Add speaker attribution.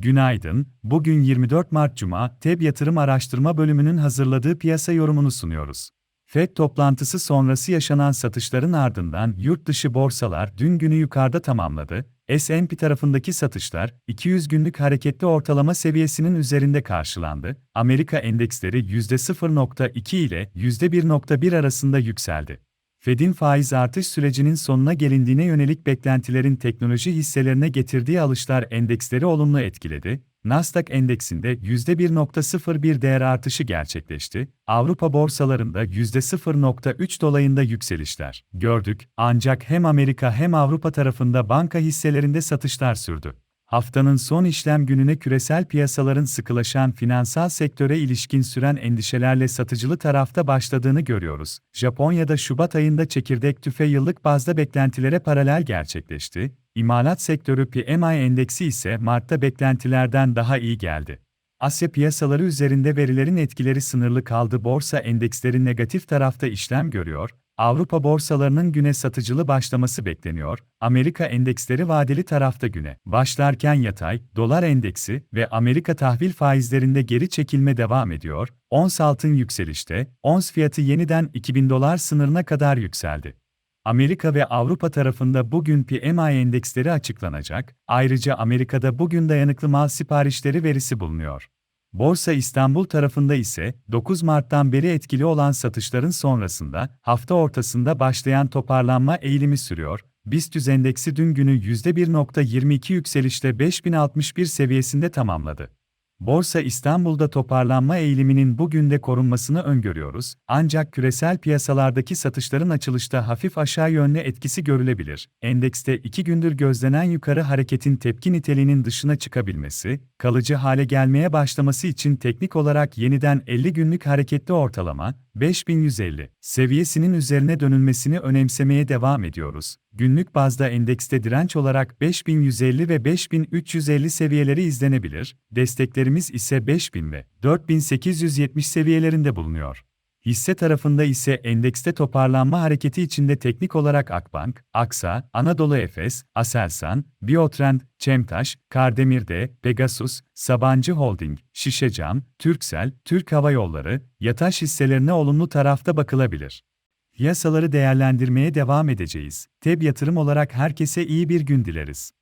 Speaker 1: Günaydın, bugün 24 Mart Cuma, TEB Yatırım Araştırma Bölümünün hazırladığı piyasa yorumunu sunuyoruz. FED toplantısı sonrası yaşanan satışların ardından yurt dışı borsalar dün günü yukarıda tamamladı. S&P tarafındaki satışlar 200 günlük hareketli ortalama seviyesinin üzerinde karşılandı. Amerika endeksleri %0.2 ile %1.1 arasında yükseldi. Fed'in faiz artış sürecinin sonuna gelindiğine yönelik beklentilerin teknoloji hisselerine getirdiği alışlar endeksleri olumlu etkiledi. Nasdaq endeksinde %1.01 değer artışı gerçekleşti. Avrupa borsalarında %0.3 dolayında yükselişler gördük. Ancak hem Amerika hem Avrupa tarafında banka hisselerinde satışlar sürdü. Haftanın son işlem gününe küresel piyasaların sıkılaşan finansal sektöre ilişkin süren endişelerle satıcılı tarafta başladığını görüyoruz. Japonya'da Şubat ayında çekirdek tüfe yıllık bazda beklentilere paralel gerçekleşti. İmalat sektörü PMI endeksi ise Mart'ta beklentilerden daha iyi geldi. Asya piyasaları üzerinde verilerin etkileri sınırlı kaldı. Borsa endeksleri negatif tarafta işlem görüyor. Avrupa borsalarının güne satıcılı başlaması bekleniyor. Amerika endeksleri vadeli tarafta güne başlarken yatay, dolar endeksi ve Amerika tahvil faizlerinde geri çekilme devam ediyor. Ons altın yükselişte, ons fiyatı yeniden 2000 dolar sınırına kadar yükseldi. Amerika ve Avrupa tarafında bugün PMI endeksleri açıklanacak. Ayrıca Amerika'da bugün dayanıklı mal siparişleri verisi bulunuyor. Borsa İstanbul tarafında ise 9 Mart'tan beri etkili olan satışların sonrasında hafta ortasında başlayan toparlanma eğilimi sürüyor. BIST endeksi dün günü %1.22 yükselişle 5061 seviyesinde tamamladı. Borsa İstanbul'da toparlanma eğiliminin bugün de korunmasını öngörüyoruz, ancak küresel piyasalardaki satışların açılışta hafif aşağı yönlü etkisi görülebilir. Endekste iki gündür gözlenen yukarı hareketin tepki niteliğinin dışına çıkabilmesi, kalıcı hale gelmeye başlaması için teknik olarak yeniden 50 günlük hareketli ortalama, 5150 seviyesinin üzerine dönülmesini önemsemeye devam ediyoruz. Günlük bazda endekste direnç olarak 5150 ve 5350 seviyeleri izlenebilir, desteklerimiz ise 5000 ve 4870 seviyelerinde bulunuyor. Hisse tarafında ise endekste toparlanma hareketi içinde teknik olarak Akbank, Aksa, Anadolu Efes, Aselsan, Biotrend, Çemtaş, Kardemir'de, Pegasus, Sabancı Holding, Şişecam, Türksel, Türk Hava Yolları, Yataş hisselerine olumlu tarafta bakılabilir. Piyasaları değerlendirmeye devam edeceğiz. TEB yatırım olarak herkese iyi bir gün dileriz.